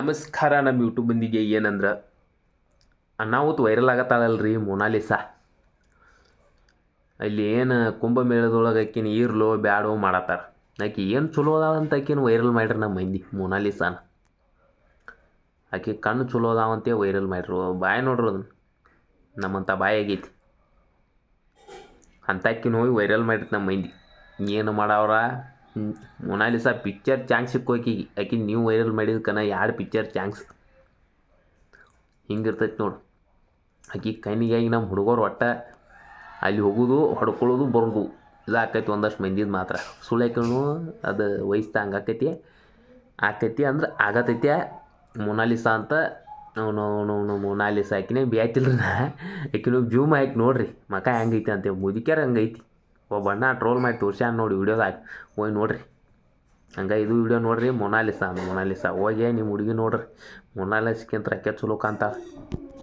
ನಮಸ್ಕಾರ ನಮ್ಮ ಯೂಟ್ಯೂಬ್ ಬಂದಿಗೆ ಏನಂದ್ರೆ, ಅನಾಹುತ ವೈರಲ್ ಆಗತ್ತಾಳಲ್ರಿ ಮೊನಾಲಿಸಾ. ಅಲ್ಲಿ ಏನು ಕುಂಭಮೇಳದೊಳಗೆ ಆಕಿನ ಈರ್ಲೋ, ಬ್ಯಾಡೋ ಮಾಡತ್ತಾರ. ಆಕೆ ಏನು ಚಲೋ ಅದಾವ ಅಂತ ಆಕಿನ ವೈರಲ್ ಮಾಡ್ರಿ ನಮ್ಮ ಮಂದಿ ಮೊನಾಲಿಸಾನ. ಆಕೆ ಕಣ್ಣು ಚಲೋ ಅದಾವಂತೆ ವೈರಲ್ ಮಾಡ್ರು. ಬಾಯ ನೋಡ್ರಿ ಅದನ್ನು. ನಮ್ಮಂಥ ಬಾಯಿ ಆಗೈತಿ. ಅಂತ ಆಕಿನ ಹೋಗಿ ವೈರಲ್ ಮಾಡಿರಿ ನಮ್ಮ ಮಂದಿ. ಏನು ಮಾಡವ್ರ. ಮೊನಾಲಿಸಾ ಪಿಕ್ಚರ್ ಚಾನ್ಸ್ ಸಿಕ್ಕೋಕಿ, ಆಕಿ ನೀವು ವೈರಲ್ ಮಾಡಿದ್ಕನ ಎರಡು ಪಿಕ್ಚರ್ ಚಾನ್ಸ್ ಹಿಂಗಿರ್ತೈತಿ ನೋಡು. ಆಕಿ ಕಣ್ಣಿಗಾಗಿ ನಮ್ಮ ಹುಡುಗರು ಒಟ್ಟ ಅಲ್ಲಿ ಹೋಗೋದು ಹೊಡ್ಕೊಳ್ಳೋದು ಬರೋದು. ಇದು ಆಕೈತಿ ಒಂದಷ್ಟು ಮಂದಿದು ಮಾತ್ರ. ಸುಳ್ಯಾಕನು ಅದು ವಯಸ್ಸು ಹಂಗೆ ಆಕೈತಿ ಅಂದ್ರೆ ಆಗತೈತಿ. ಮೊನಾಲಿಸಾ ಅಂತ ಅವನು ಅವನು ಅವನು ಮೊನಾಲಿಸಾ ಆಕಿನೇ ನಾ. ಜೂಮ್ ಹಾಕಿ ನೋಡ್ರಿ. ಮಕ ಹೆಂಗೈತಿ ಅಂತೇಳಿ ಮುದುಕ್ಯಾರ ಹಂಗೈತಿ. ಒಬ್ಬ ಅಣ್ಣ ಟ್ರೋಲ್ ಮಾಡಿ ತೋರ್ಸ್ಯಾನ ನೋಡಿ ವಿಡಿಯೋದಾಗ ಹೋಗಿ ನೋಡ್ರಿ. ಹಂಗೆ ಇದು ವಿಡಿಯೋ ನೋಡ್ರಿ ಮೊನಾಲಿಸಾ ಮೊನಾಲಿಸಾ ಹೋಗಿ ನಿಮ್ಮ ಹುಡುಗಿ ನೋಡ್ರಿ. ಮೊನಾಲಿಸ್ಕಿಂತ ರೆಕ್ಕೆ ಚಲೋ ಕಾಂತಾಳ